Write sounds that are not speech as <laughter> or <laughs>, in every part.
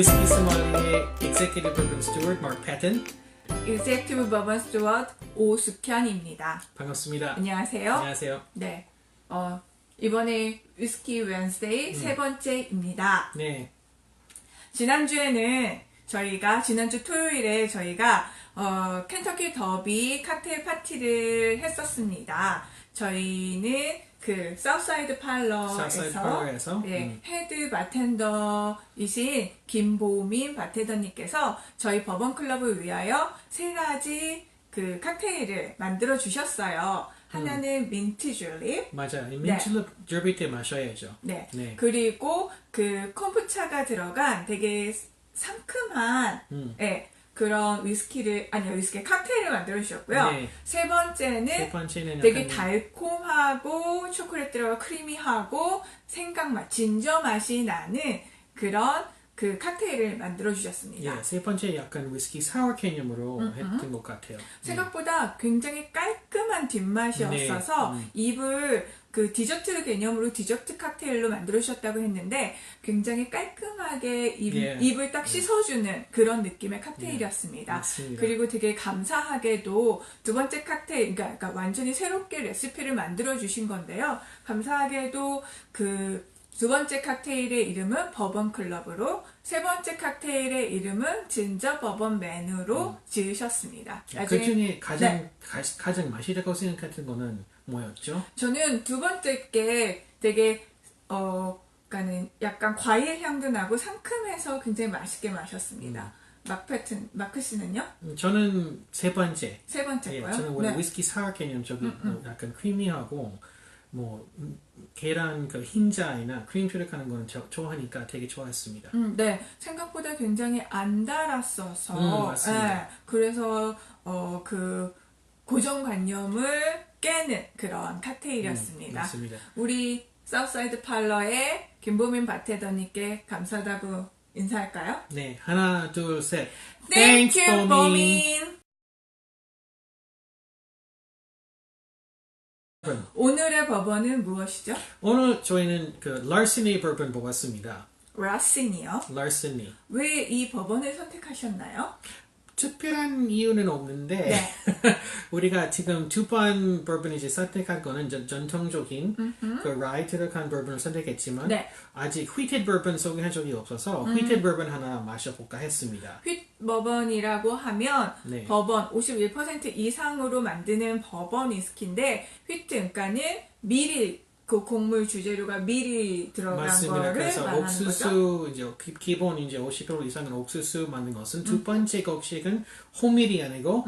Whiskey Sommelier Executive Bourbon Steward Mark Patton. executive bourbon steward 오숙현입니다. 반갑습니다. 안녕하세요. 안녕하세요. 네. 어, 이번에 위스키 웬스데이 세 번째입니다. 네. 지난주에는 저희가 지난주 토요일에 저희가 어, 켄터키 더비 칵테일 파티를 했었습니다. 저희는 그 사우사이드 팔러에서 네, 음. 헤드 바텐더이신 김보민 바텐더님께서 저희 버번 클럽을 위하여 세 가지 그 칵테일을 만들어 주셨어요. 하나는 민트 줄립, 맞아요. 이 민트를 저비 때 마셔야죠. 네. 네. 그리고 그 콤부차가 들어간 되게 상큼한 음. 예, 그런 위스키를 아니요 위스키 칵테일을 만들어 주셨고요. 네. 세 번째는 첫 번째는 되게 달콤하고 초콜릿 들어가 크리미하고 생강 맛, 진저 맛이 나는 그런 그 칵테일을 만들어 주셨습니다. 예, 세 번째 약간 위스키 사워 캐념으로 했던 것 같아요. 생각보다 굉장히 깔끔한 뒷맛이었어서 네, 음. 입을 그 디저트 개념으로 디저트 칵테일로 만들으셨다고 했는데 굉장히 깔끔하게 입, 예. 입을 딱 씻어주는 그런 느낌의 칵테일이었습니다. 맞습니다. 그리고 되게 감사하게도 두 번째 칵테일, 그러니까, 그러니까 완전히 새롭게 레시피를 만들어 주신 건데요. 감사하게도 그 두 번째 칵테일의 이름은 버번 클럽으로 세 번째 칵테일의 이름은 진저 버번 맨으로 지으셨습니다. 그 나중에 중에 가장 네. 가, 가장 맛있다고 생각했던 거는 뭐였죠? 저는 두 번째 게 되게 어 그러니까는 약간 과일 향도 나고 상큼해서 굉장히 맛있게 마셨습니다. 마크튼 마크 씨는요? 음, 저는 세 번째. 세 번째 예? 저는 원래 네. 위스키 사워 개념 쪽이 뭐 약간 크리미하고 뭐 음, 계란 그 흰자이나 크림 조력하는 거는 저, 좋아하니까 되게 좋아했습니다. 음, 네. 생각보다 굉장히 안 달았어서 음, 맞습니다. 예, 그래서 어 그 고정관념을 깨는 그런 칵테일이었습니다. 음. 우리 사우사이드 팔러의 김보민 바테더님께 감사하다고 인사할까요? 네, 하나, 둘, 셋. Thank you, 보민. 오늘의 법원은 무엇이죠? 오늘 저희는 그 larceny bourbon 뽑았습니다. 라신이요. larceny. 왜이 법원을 선택하셨나요? 특별한 이유는 없는데 네. <laughs> 우리가 지금 두 번 버번을 이제 선택할 거는 전, 전통적인 그 라이 들어간 버번을 선택했지만 네. 아직 휘티드 버번 소개한 적이 없어서 휘티드 버번 하나 마셔볼까 했습니다. 휘 버번이라고 하면 네. 버번 51% 이상으로 만드는 버번 위스키인데 휘트 그러니까는 미리 그 곡물 주재료가 미리 들어간 맞습니다. 거를 그래서 말하는 옥수수 거죠. 이제 기- 기본 이제 50% 이상은 옥수수 만든 것은 음. 두 번째 곡식은 호밀이 아니고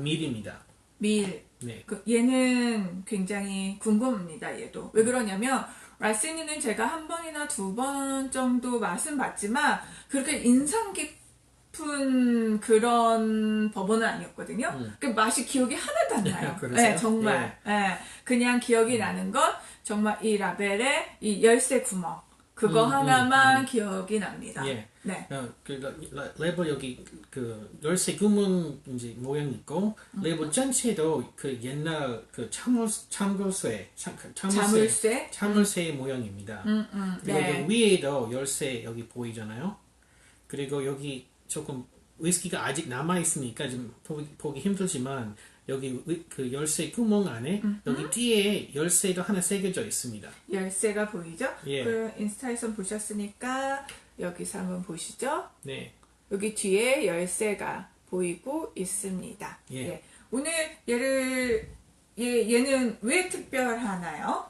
밀입니다. 밀. 네. 그 얘는 굉장히 궁금합니다. 얘도 왜 그러냐면 라시니는 제가 한 번이나 두 번 정도 맛은 봤지만 그렇게 인상 깊은 그런 버번은 아니었거든요. 그 맛이 기억이 하나도 안 나요. <laughs> 네, 정말. 네, 그냥 기억이 나는 건 정말 이 라벨의 이 열쇠 구멍 그거 음, 음, 하나만 기억이 납니다. 예. 네. 어, 그 라- 라- 레벨 여기 그 열쇠 구멍 이제 모양 있고 음. 레벨 전체도 그 옛날 그 참물 참물쇠 참, 자물쇠. 참물쇠 모양입니다. 음, 음, 그리고 네. 위에도 열쇠 여기 보이잖아요. 그리고 여기 조금 위스키가 아직 남아 있으니까 좀 보기, 보기 힘들지만 여기 위- 그 열쇠 구멍 안에 여기 뒤에 열쇠도 하나 새겨져 있습니다. 열쇠가 보이죠? 예. 그 인스타에서 보셨으니까 여기서 한번 보시죠. 네. 여기 뒤에 열쇠가 보이고 있습니다. 예. 오늘 얘를 얘, 얘는 왜 특별하나요?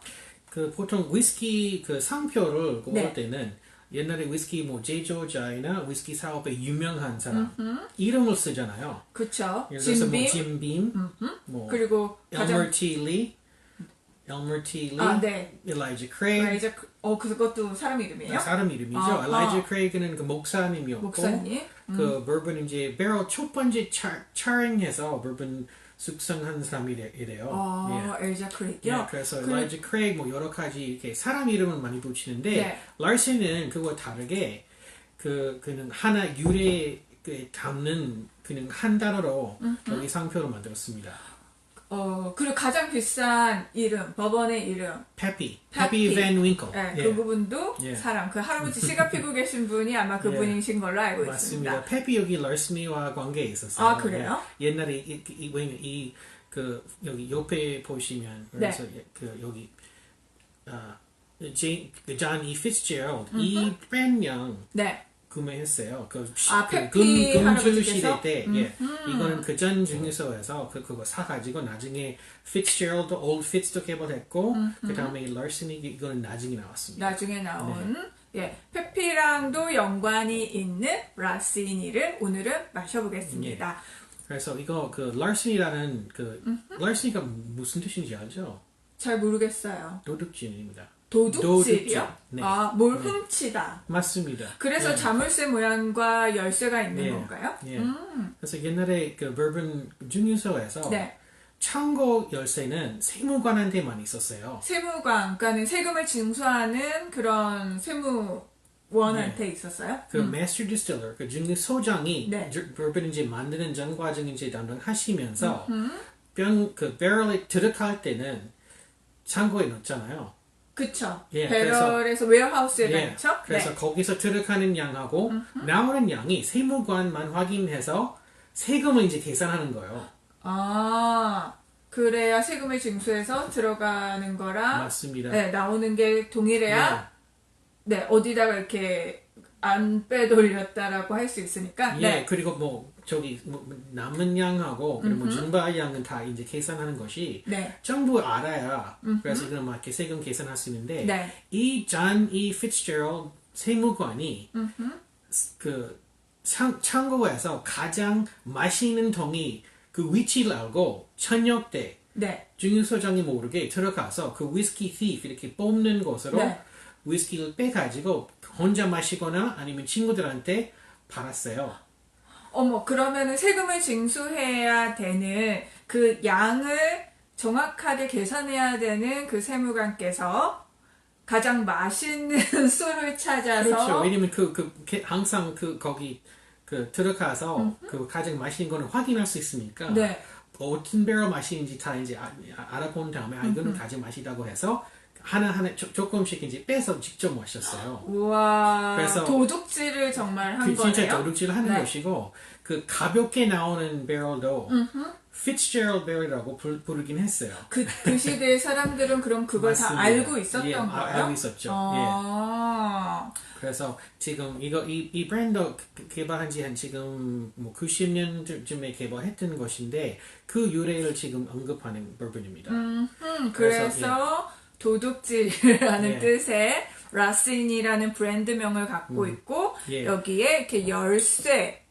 그 보통 위스키 그 상표를 고를 네. 때는 옛날에 위스키 뭐 제조자이나 위스키 사업에 유명한 사람 이름을 쓰잖아요. 예를 들어서 뭐 짐빔, 뭐 그리고 엘머 티 리, 엘머 티 리, 아, 네. 엘라이자 크레이그 어 그것도 사람 이름이에요? 사람 이름이죠. 아, 엘라이자 아. 크레이그는 그 목사님이었고 목사님. 그 버번 이제 베럴 첫 번째 차, 차ring해서 버번 숙성한 사람이래요. 어, 엘자 예, 크릭이요. 그래서 그- 라이즈 크레이그 뭐 여러 가지 이렇게 사람 이름을 많이 붙이는데 네. 라이슨은 그거 다르게 그 그는 하나 유래 그 담는 그는 한 단어로 여기 상표를 만들었습니다. 어, 그리고 가장 비싼 이름, 법원의 이름. Peppy. Peppy Van Winkle. 네, 예. 그 부분도 예. 사람. 그 할아버지 시가 피고 계신 분이 아마 <laughs> 그분이신 걸로 알고 있습니다. 맞습니다. 페피 여기 럴스미와 관계에 있었어요. 아, 그래요? 예. 옛날에 이, 이, 이, 그, 여기 옆에 보시면, 네. 그래서 예, 그, 여기, 아, 그존이 피츠제럴드, 이 브랜드명 네. 구매했어요. 그, 아, 그 페피 금주? 음. 시대 때, 예. 이거는 그전 증류소에서 그, 그거 사가지고 나중에 피츠제럴드, 올드 피츠도 개발했고, 그 다음에 럴스미 이거는 나중에 나왔습니다. 나중에 나온 네. 예, 페피랑도 연관이 있는 라시니를 오늘은 마셔보겠습니다. 그래서 이거 그 럴슨이라는 그 럴슨이가 무슨 뜻인지 알죠? 잘 모르겠어요. 도둑질입니다. 도둑질이요? 도둑질. 네. 아, 뭘 훔치다. 맞습니다. 그래서 네. 자물쇠 모양과 열쇠가 있는 예. 건가요? 예. 그래서 옛날에 그 버번 증류소에서 네. 창고 열쇠는 세무관한테만 있었어요. 세무관, 그러니까는 세금을 징수하는 그런 세무 원한테 있었어요? 그 마스터 디스틸러, 그 증류소장이 네. 버번인지 만드는 전 과정인지 담당하시면서 병그 배럴에 들어갈 때는 창고에 넣잖아요. 그쵸. 예, 배럴에서 웨어하우스에 예, 넣죠? 그래서 네. 거기서 들어가는 양하고 나오는 양이 세무관만 확인해서 세금을 이제 계산하는 거예요. 아, 그래야 세금을 징수해서 들어가는 거랑 맞습니다. 네, 나오는 게 동일해야 네, 어디다가 이렇게 안 빼돌렸다라고 할 수 있으니까 예, 네. 그리고 뭐 저기 뭐 남은 양하고 그리고 뭐 증발 양은 다 이제 계산하는 것이 네. 전부 알아야 그래서 이런 막 이렇게 세금 계산할 수 있는데 네. 이존이 피츠제럴드 세무관이 그 창, 창고에서 가장 맛있는 동이 그 위치를 알고 저녁 때 네. 증류소장이 모르게 들어가서 그 위스키 thief 이렇게 뽑는 곳으로 네. 위스키를 빼가지고 혼자 마시거나 아니면 친구들한테 팔았어요. 어머, 그러면은 세금을 징수해야 되는 그 양을 정확하게 계산해야 되는 그 세무관께서 가장 맛있는 <laughs> 술을 찾아서 그렇죠. 왜냐면 그, 그, 게- 항상 그, 거기, 그, 들어가서 그 가장 맛있는 거는 확인할 수 있으니까. 네. 어떤 배럴 맛인지 다 이제 아- 알아본 다음에, 아, 이거는 가장 맛있다고 해서 하나 하나 조, 조금씩 이제 빼서 직접 마셨어요. 우와 그래서 도둑질을 정말 한그 진짜 거네요. 도둑질 하는 네. 것이고, 그 가볍게 나오는 배럴도 피츠제럴드 배럴이라고 부르, 부르긴 했어요. 그, 그 시대의 사람들은 그럼 그걸 다. 알고 있었던 예, 아- 거예요? 알고 있었죠. 예. 아, 그래서 지금 이거 이, 이 브랜드 개- 개발한 지 한 지금 뭐 90년쯤에 개발했던 것인데 그 유래를 지금 언급하는 버번입니다. 음, 그래서, 그래서, 도둑질이라는 예. 뜻의 라신이라는 브랜드명을 갖고 있고 예. 여기에 이렇게 열쇠,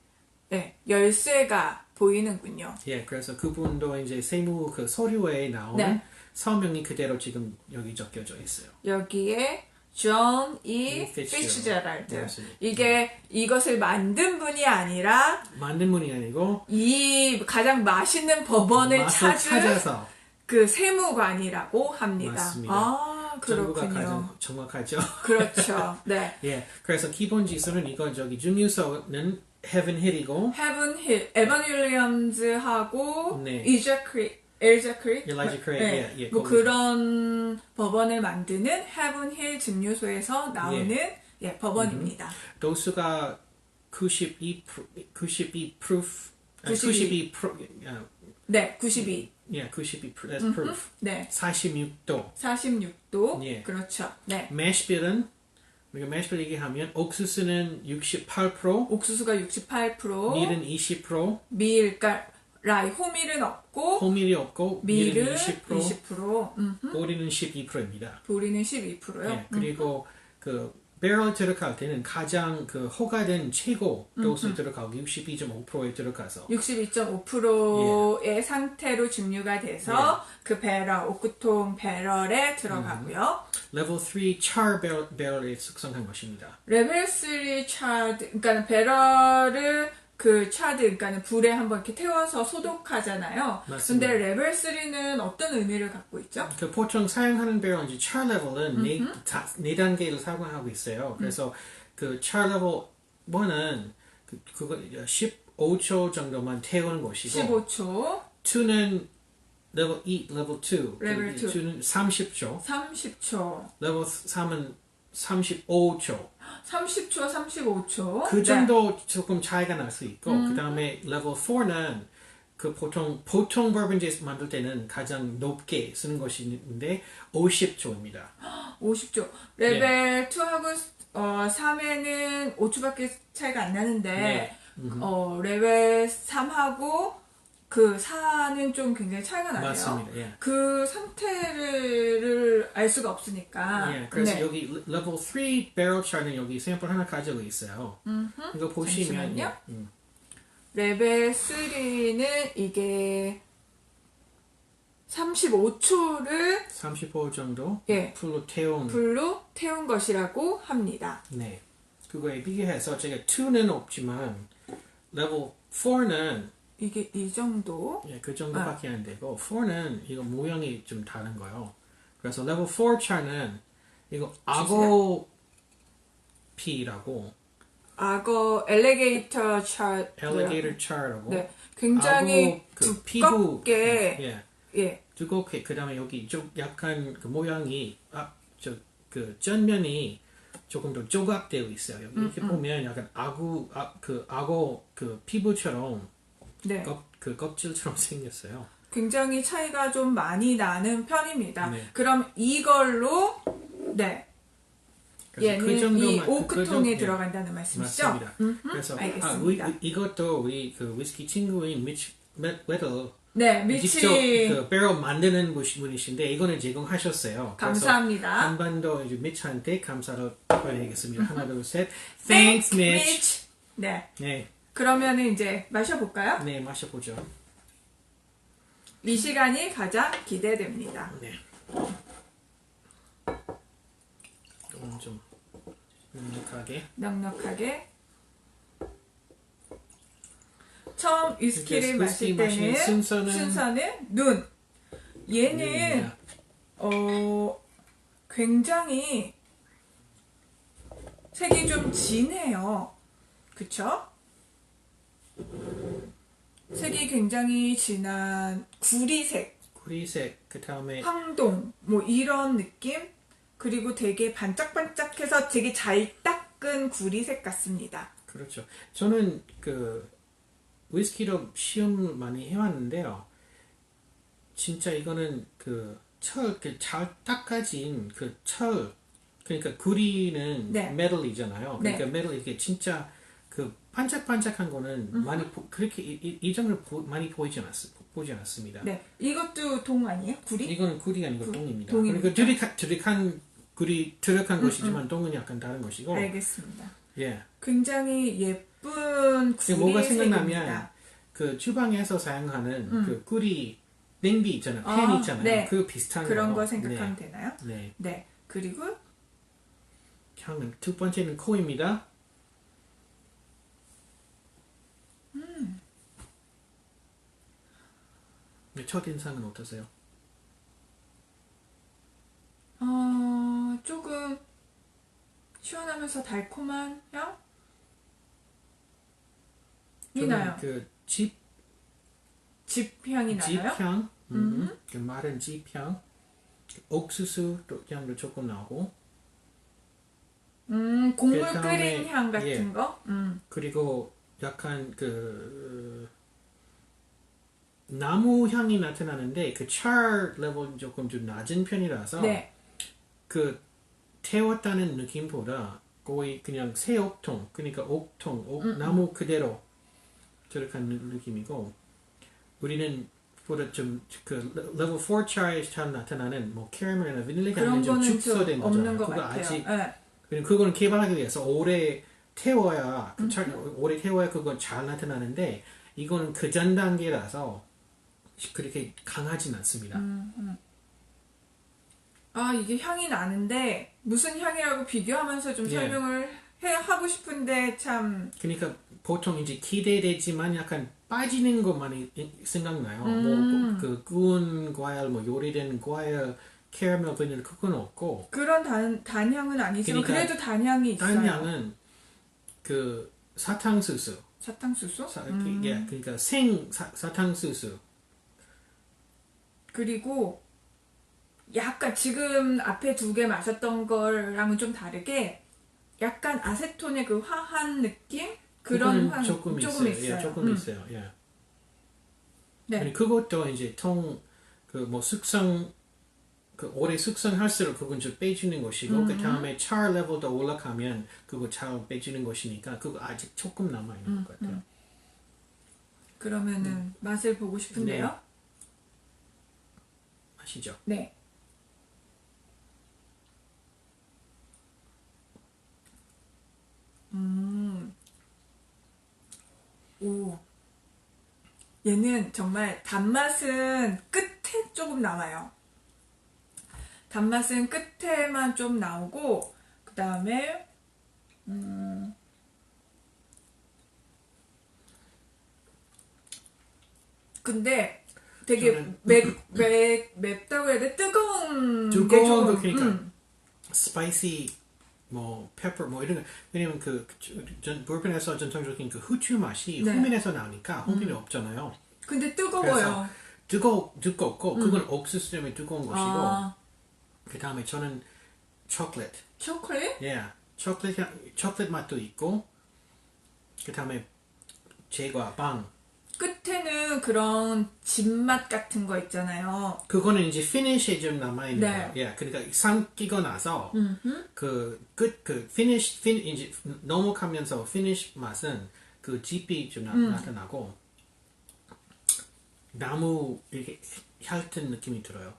네, 열쇠가 보이는군요. 예, 그래서 그분도 이제 세무 그 서류에 나오는 네. 서명이 그대로 지금 여기 적혀져 있어요. 여기에 존 E. 이 피츠제랄드. 맞습니다. 이게 이것을 만든 분이 아니라 만든 분이 아니고 이 가장 맛있는 법원을 찾은 찾아서 그 세무관이라고 합니다. 맞습니다. 아, 그렇군요. 가장 정확하죠. <laughs> 그렇죠. 네. 예, 그래서 기본 지수는 이거 저기 증류소는 헤븐 힐이고 헤븐 힐, 에반 윌리엄즈하고 네. 이자 크리, 엘자 크리, 엘라이자 크리, 예, 예, 뭐 거기서. 그런 법원을 만드는 헤븐 힐 증류소에서 나오는 예, 법원입니다. 도수가 92 프로, 92 proof 92. 92 프로 네, 92. 예, 92 pr- that's proof. 네, 46도. 46도. 예. 그렇죠. 네. 매시빌은 우리가 매시빌 얘기하면 옥수수는 68%, 옥수수가 68%, 밀은 20%, 밀, 그러니까 라이 호밀은 없고 호밀이 없고 밀은 밀은 20%, 20%, 음, 보리는 12%입니다. 보리는 12%요. 예, 그리고 그 배럴 들어갈 때는 가장 그 허가된 최고 도수 들어가고 62.5%에 들어가서. 62.5%의 상태로 증류가 돼서 그 배럴, 오크통 배럴에 들어가고요. 레벨 3 char 배럴, 배럴에 숙성한 것입니다. 레벨 3 차드, 그러니까 배럴을 그 차드, 그러니까 불에 한번 이렇게 태워서 소독하잖아요. 맞습니다. 근데 레벨 3는 어떤 의미를 갖고 있죠? 그 보통 사용하는 배럴 이제 char 레벨은 네, 다, 네 단계를 사용하고 있어요. 그래서 그 char 레벨 1은 그, 그거 15초 정도만 태우는 것이고 15초. 2는 레벨 2, 레벨 2. 레벨 2. 2는 30초. 30초. 레벨 3은 35초. 30초, 35초. 그 정도 조금 차이가 날 수 있고 음. 그 다음에 레벨 4는 그 보통 보통 버번제 만들 때는 가장 높게 쓰는 것인데 50초입니다. 50초. <gasps> 레벨 2하고 어, 3에는 5초밖에 차이가 안 나는데 네. 어, 레벨 3하고 그 4는 좀 굉장히 차이가 나네요. 맞습니다. 예. 그 상태를 알 수가 없으니까. 예, 그래서 네. 여기 레벨 3 배럴 차는 여기 샘플 하나 가지고 있어요. 이거 보시면 잠시만요. 예, 음, 레벨 3는 이게 35초를 35 정도 예. 풀로 태운 불로 태운 것이라고 합니다. 네. 그거에 비교해서 제가 2는 없지만 레벨 4는 이게 이 정도. 예, 그 정도밖에 안 되고 4는 이거 모양이 좀 다른 거예요. 그래서 레벨 4 차는 이거 아고 P라고 악어 엘리게이터 차 엘리게이터 차라고 네. 굉장히 그 피부 두껍게 예, 예. 두껍게 그다음에 여기 좀 약간 그 모양이 앞저그 전면이 조금 더 조각되어 있어요. 여기 이렇게 보면 약간 아구 아, 그 악어 그 피부처럼 네. 껍, 그 껍질처럼 <laughs> 생겼어요. 굉장히 차이가 좀 많이 나는 편입니다. 네. 그럼 이걸로 네. 그래서 얘는 그이그 오크통에 예. 들어간다는? 맞습니다. 음흠, 그래서 아, 알겠습니다. 우리, 이것도 우리 그 위스키 친구인 미치 웨더 네, 미치 직접 그 배럴 만드는 분- 분이신데 이거는 제공하셨어요. 감사합니다. 한 번 더 이제 미치한테 감사를 표현하겠습니다. 하나 둘 셋. Thanks. Mitch. 네. 네, 그러면은 이제 마셔볼까요? 네 마셔보죠. 이 시간이 가장 기대됩니다. 네. 조금 좀 넉넉하게. 넉넉하게. 처음 위스키를 마실 때는 순서는- 순서는 눈. 얘는. 어 굉장히 색이 좀 진해요. 그쵸? 색이 굉장히 진한 구리색, 구리색 그 다음에 황동 뭐 이런 느낌 그리고 되게 반짝반짝해서 되게 잘 닦은 구리색 같습니다. 그렇죠. 저는 그 위스키로 시험 많이 해왔는데요. 진짜 이거는 그 철, 그 잘 닦아진 그 철, 그러니까 구리는 네. 메tal이잖아요. 네. 그러니까 메tal 이게 진짜 그 반짝반짝한 거는 많이 보- 그렇게 이, 이, 이 정도로 보- 많이 보이지 않았 보지 않았습니다. 네, 이것도 동 아니에요? 구리? 이건 구리가 아니고 구- 똥입니다. 동입니다. 그러니까 드릭한, 드릭한 구리 드릭한 것이지만 똥은 약간 다른 것이고. 알겠습니다. 예. 굉장히 예쁜 이게 뭐가 생각나면. 그 주방에서 사용하는 그 꿀이 냄비 있잖아요. 팬 아, 있잖아요. 네. 그 비슷한 그런 거. 거 생각하면 되나요? 네. 네. 네. 그리고 향은 두 번째는 코입니다. 첫 인상은 어떠세요? 어, 조금 시원하면서 달콤한 향? 이 나요. 그 집, 집 향이 나요? 집향, 음, 그 마른 집향, 옥수수 또 향도 조금 나고, 음, 곡물 그 다음에, 끓인 향 같은 예. 거? 음. 그리고 약간 그 나무 향이 나타나는데 그 char 레벨 조금 좀 낮은 편이라서 네. 그 태웠다는 느낌보다 거의 그냥 새 옥통 그러니까 옥통 옥, 나무 그대로 저렇게 하는 느낌이고 우리는 보다 좀그 레벨 4 char에 잘 나타나는 뭐 캐러멜이나 그런 향이 좀 거는 좀 축소된 없는 거잖아요. 것 그거 같아요. 아직 네. 그리고 그거는 개발하기 위해서 오래 태워야 그 잘, 오래 태워야 그건 잘 나타나는데 이거는 그 전 단계라서 그렇게 강하진 않습니다. 아, 이게 향이 나는데 무슨 향이라고 비교하면서 좀 예. 설명을 해, 하고 싶은데 참 그러니까 보통 이제 기대되지만 약간 빠지는 것만이 생각나요. 음. 뭐그 구운 과일, 뭐 요리된 과일, 캐러멜 바닐라 그건 없고 그런 단, 단향은 아니지만 그러니까 그래도 단향이 있어요. 딴 향은 그 사탕수수 사탕수수? 사, 음. 예, 그러니까 생 사, 사탕수수 그리고 약간 지금 앞에 두 개 마셨던 거랑은 좀 다르게 약간 아세톤의 그 화한 느낌 그런 그거는 향 조금, 있어요. 예, 조금 음. 있어요. 예. 네. 아니, 그것도 이제 통 그 뭐 숙성 그 오래 숙성할수록 그건 좀 빼주는 것이고 음. 그 다음에 char 레벨도 올라가면 그거 잘 빼주는 것이니까 그거 아직 조금 남아 있는 음, 것 같아요. 그러면은 맛을 보고 싶은데요. 네. 아시죠? 네. 음. 오. 얘는 정말 단맛은 끝에 조금 나와요. 단맛은 끝에만 좀 나오고, 그 다음에, 음. 근데 되게 맵, 맵, 맵다고 해야 돼? 뜨거운 게 두꺼운 조금, 거 그러니까 음. 스파이시 뭐 페퍼 뭐 이런 거 왜냐면 그전 볼펜에서 전통적인 그 후추 맛이 네. 호밀에서 나오니까 호밀이 음. 없잖아요. 근데 뜨거워요. 뜨거 두껍고 그건 옥수수 때문에 뜨거운 것이고 음. 아, 그 다음에 저는 초콜릿 초콜릿? 예, 초콜릿 향- 초콜릿 맛도 있고 그 다음에 제과 빵 그런 진맛 같은 거 있잖아요. 그거는 이제 피니시에 좀 남아 있는 네. 거예요. 예, 그러니까 삼키고 나서 음흠. 그끝그 피니시 핀 이제 넘어가면서 피니시 맛은 그 즙이 좀 나, 음. 나타나고 나무 이렇게 핥은 느낌이 들어요.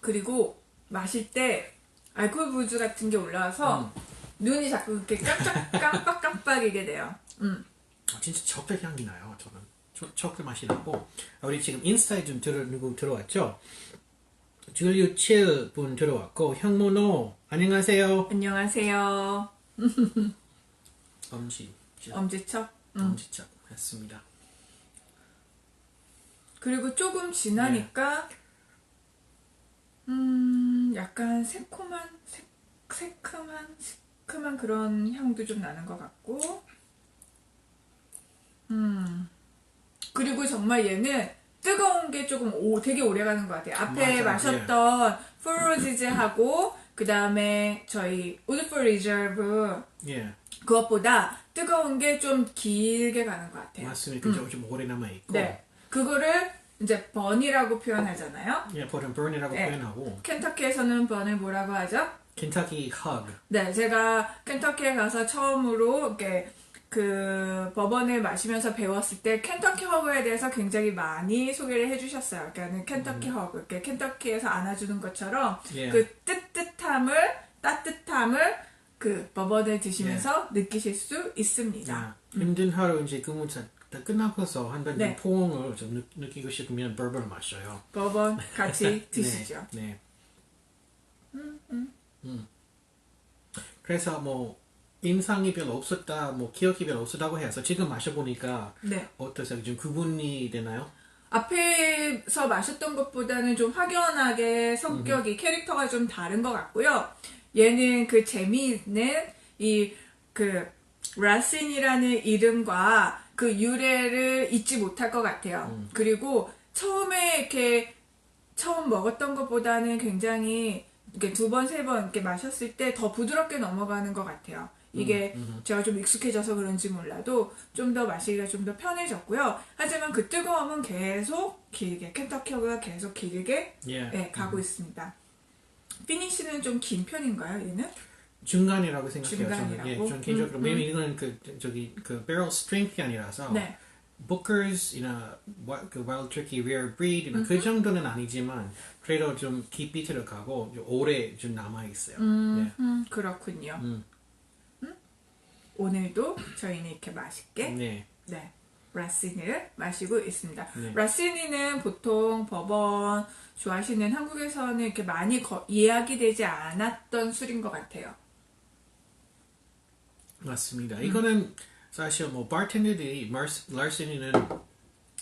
그리고 마실 때 알코올 부즈 같은 게 올라와서 눈이 자꾸 이렇게 깜짝 깜빡깜빡이게 돼요. 음. 아, 진짜 초콜릿 향이 나요. 저는 초, 초콜릿 맛이 나고 아, 우리 지금 인스타에 좀 들어 누구 들어왔죠? 줄리우 7분 들어왔고 형모노 안녕하세요. 안녕하세요. <laughs> 엄지 엄지척. 음. 엄지척 했습니다. 그리고 조금 지나니까 음 약간 새콤한 새, 새큼한 새큼한 그런 향도 좀 나는 것 같고 음 그리고 정말 얘는 뜨거운 게 조금 오, 되게 오래 가는 것 같아요. 앞에 맞아, 마셨던 프로지즈하고 <laughs> 그 다음에 저희 우드풀 리저브 예, 그것보다 뜨거운 게 좀 길게 가는 것 같아요. 맞습니다. 좀, 좀 오래 남아 있고. 네. 그거를 이제 번이라고 표현하잖아요. 예, 보통 burn이라고 네. 표현하고 켄터키에서는 번을 뭐라고 하죠? 켄타키 hug. 네, 제가 켄터키에 가서 처음으로 이렇게 그 버번을 마시면서 배웠을 때 켄터키 허브에 대해서 굉장히 많이 소개를 해주셨어요. 그러니까 켄터키 허브, 이렇게 켄터키에서 안아주는 것처럼 예. 그 뜨뜻함을 따뜻함을 그 버번을 드시면서 느끼실 수 있습니다. 야, 힘든 하루 이제 근무 다, 다 끝나고서 한번 네. 포옹을 좀 느, 느끼고 싶으면 버번을 마셔요. 버번 같이 <laughs> 드시죠. 네. 네. 음. 그래서 뭐 인상이 별로 없었다, 뭐 기억이 별로 없었다고 해서 지금 마셔보니까 네. 어떠세요? 좀 구분이 되나요? 앞에서 마셨던 것보다는 좀 확연하게 성격이 캐릭터가 좀 다른 것 같고요. 얘는 그 재미있는 이 그 라신이라는 이름과 그 유래를 잊지 못할 것 같아요. 그리고 처음에 이렇게 처음 먹었던 것보다는 굉장히 이렇게 두 번, 세 번 이렇게 마셨을 때 더 부드럽게 넘어가는 것 같아요. 이게 제가 좀 익숙해져서 그런지 몰라도 좀 더 마시기가 좀 더 편해졌고요. 하지만 그 뜨거움은 계속 길게, 켄터키가 계속 길게 예. 예, 가고 있습니다. 피니쉬는 좀 긴 편인가요, 얘는? 중간이라고 생각해요. 저는 예, 중간이라고? 저는 개인적으로 음, 왜냐면 이거는 그 저기 그 barrel strength이 아니라서 네. Booker's,이나 와- 그 Wild Turkey Rare Breed이나 그 정도는 아니지만 그래도 좀 깊이 들어가고 좀 오래 좀 남아 있어요. 음, 음, 그렇군요. 음. 음? 오늘도 저희는 이렇게 맛있게 네. 네, 라시니를 마시고 있습니다. 네. 라시니는 보통 버번 좋아하시는 한국에서는 이렇게 많이 거- 이야기되지 않았던 술인 것 같아요. 맞습니다. 이거는 사실 뭐 바텐더들이 라르시니는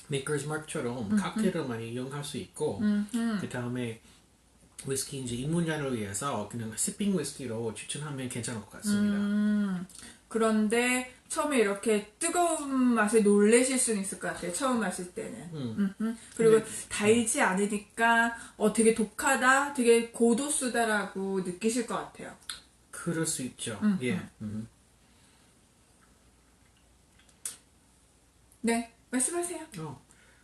메이커즈 마크처럼 칵테일을 많이 이용할 수 있고 그 다음에 위스키 이제 입문자를 위해서 그냥 시핑 위스키로 추천하면 괜찮을 것 같습니다. 음, 그런데 처음에 이렇게 뜨거운 맛에 놀라실 수는 있을 것 같아요. 처음 마실 때는. 음. 음, 그리고 네. 달지 않으니까 어 되게 독하다, 되게 고도수다라고 느끼실 것 같아요. 그럴 수 있죠. 음, 예. 음. 네, 말씀하세요. 어.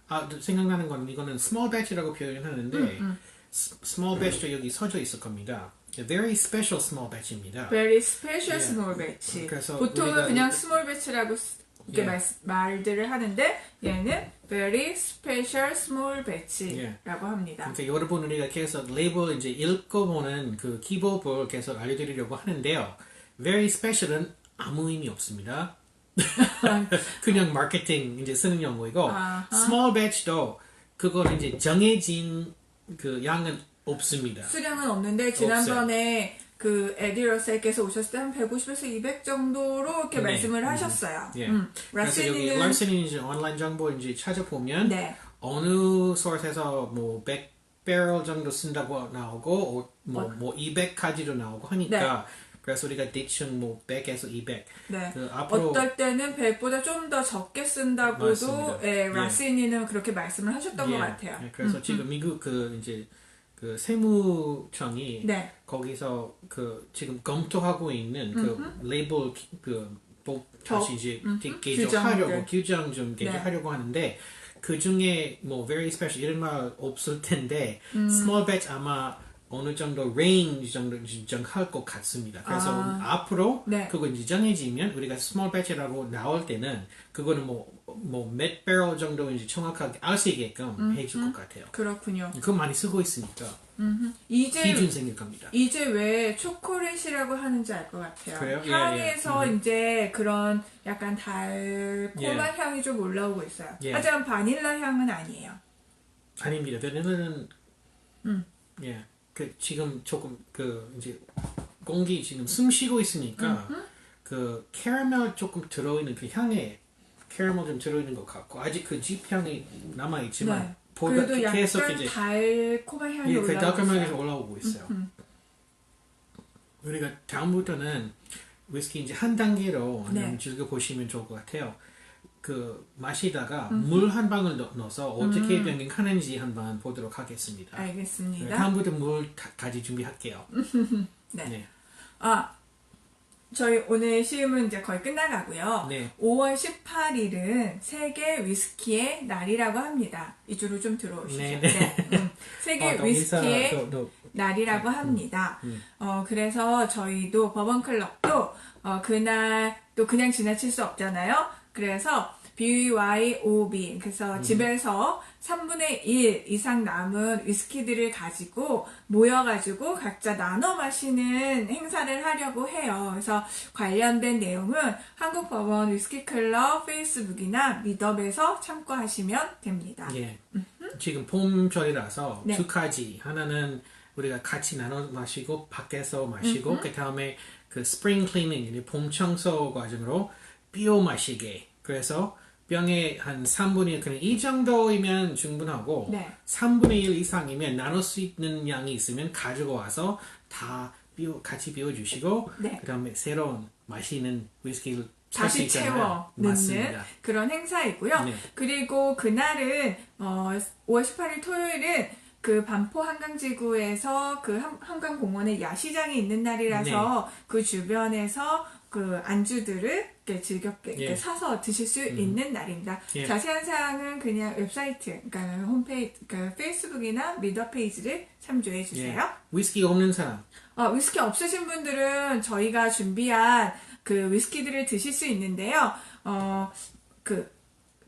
아, 또 생각나는 건 이거는 small batch라고 표현하는데 음, small batch도 여기 서져 있을 겁니다. Very special small batch입니다. Very special 예. small batch. 그래서 보통은 그냥 이- small batch라고 쓰- 이렇게 예. 말, 말들을 하는데 얘는 very special small batch라고 합니다. 그러니까 여러분 우리가 계속 레이블 이제 읽어보는 그 기법을 계속 알려드리려고 하는데요. Very special은 아무 의미 없습니다. <laughs> 그냥 마케팅 이제 쓰는 용어이고 아하. small batch도 그거는 이제 정해진 그 양은 없습니다. 수량은 없는데 지난번에 그 에디 러셀께서 오셨을 때 한 150에서 200 정도로 이렇게 네. 말씀을 음. 하셨어요. 예. 음. 그래서 여기 이제 온라인 정보 이제 찾아보면 네. 어느 소스에서 뭐 100 배럴 정도 쓴다고 나오고 어, 뭐, 뭐 200까지도 나오고 하니까 그래서 우리가 대충 뭐 100에서 200 네. 그 앞으로 어떨 때는 100보다 좀 더 적게 쓴다고도 맞습니다. 예, 예. 라스니는 그렇게 말씀을 하셨던 예, 것 같아요. 예, 그래서 지금 미국 그 이제 그 세무청이 네. 거기서 그 지금 검토하고 있는 그 레이블 기- 그 뭐, 다시 이제 개조하려고 규정들. 규정 좀 네. 개조하려고 하는데 그 중에 뭐 very special 이런 말 없을 텐데 음. small batch 아마 어느 정도 range 정도 지정할 것 같습니다. 그래서 아. 앞으로 네. 그거 이제 정해지면 우리가 small batch라고 나올 때는 그거는 뭐뭐몇 배럴 정도 이제 정확하게 알 수 있게끔 해줄 것 같아요. 그렇군요. 그거 많이 쓰고 있으니까 이제 기준 생길 겁니다. 이제 왜 초콜릿이라고 하는지 알 것 같아요. 그래요? 예, 향에서 예. 이제 그런 약간 달콤한 예. 향이 좀 올라오고 있어요. 예. 하지만 바닐라 향은 아니에요. 아닙니다. 베네는 음. 예. 그 지금 조금 그 이제 공기 지금 숨 쉬고 있으니까 그 캐러멜 조금 들어있는 그 향에 캐러멜 좀 들어있는 것 같고 아직 그 집 향이 남아 있지만 네. 보다 그래도 계속 약간 이제 달콤한 향이 예, 그 올라오고 달콤하게 있어요. 올라오고 있어요. 우리가 다음부터는 위스키 이제 한 단계로 네. 즐겨 보시면 좋을 것 같아요. 그 마시다가 물 한 방울 넣- 넣어서 어떻게 변경하는지 한번 보도록 하겠습니다. 네, 알겠습니다. 다음부터 물까지 준비할게요. <laughs> 네. 네. 아, 저희 오늘 시음은 이제 거의 끝나가고요. 네. 5월 18일은 세계 위스키의 날이라고 합니다. 이쪽으로 좀 들어오시죠. 네, 네. 음, 세계 어, 위스키의 너, 너, 날이라고 합니다. 음. 어, 그래서 저희도 버번클럽도 어, 그날 또 그냥 지나칠 수 없잖아요. 그래서 BYOB 그래서 집에서 3분의 1 이상 남은 위스키들을 가지고 모여가지고 각자 나눠 마시는 행사를 하려고 해요. 그래서 관련된 내용은 한국 법원 위스키 클럽 페이스북이나 미더에서 참고하시면 됩니다. 예. 지금 봄철이라서 네. 두 가지. 하나는 우리가 같이 나눠 마시고 밖에서 마시고 그 다음에 그 스프링 클리닝, 봄 청소 과정으로 비워 마시게. 그래서 병에 한 3분의 1, 그냥 이 정도이면 충분하고 네. 3분의 1 이상이면 나눌 수 있는 양이 있으면 가지고 와서 다 비워, 같이 비워주시고 네. 그 다음에 새로운 맛있는 위스키를 다시. 채워 넣는. 그런 행사이고요. 네. 그리고 그날은 어, 5월 18일 토요일은 그 반포 한강지구에서 그 한- 한강공원에 야시장이 있는 날이라서 네. 그 주변에서 그 안주들을 이렇게 즐겁게 예. 사서 드실 수 있는 날입니다. 예. 자세한 사항은 그냥 웹사이트, 그러니까 홈페이지, 그 페이스북이나 미더 페이지를 참조해 주세요. 예. 위스키 없는 사람 어, 위스키 없으신 분들은 저희가 준비한 그 위스키들을 드실 수 있는데요. 어, 그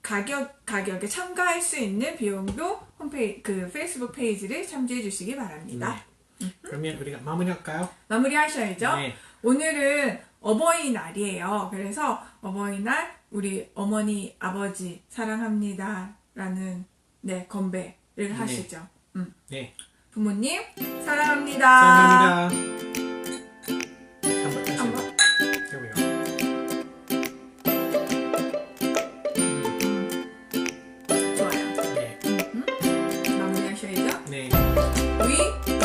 가격 가격에 참가할 수 있는 비용도 홈페이지 그 페이스북 페이지를 참조해 주시기 바랍니다. 네. 그러면 우리가 마무리할까요? 마무리하셔야죠. 네. 오늘은 어버이날이에요. 그래서 어버이날 우리 어머니 아버지 사랑합니다 라는 네 건배를 하시죠. 음. 네. 부모님 사랑합니다. 사랑합니다. 음. 좋아요. 네. 음. 마무리하셔야죠. 네. 위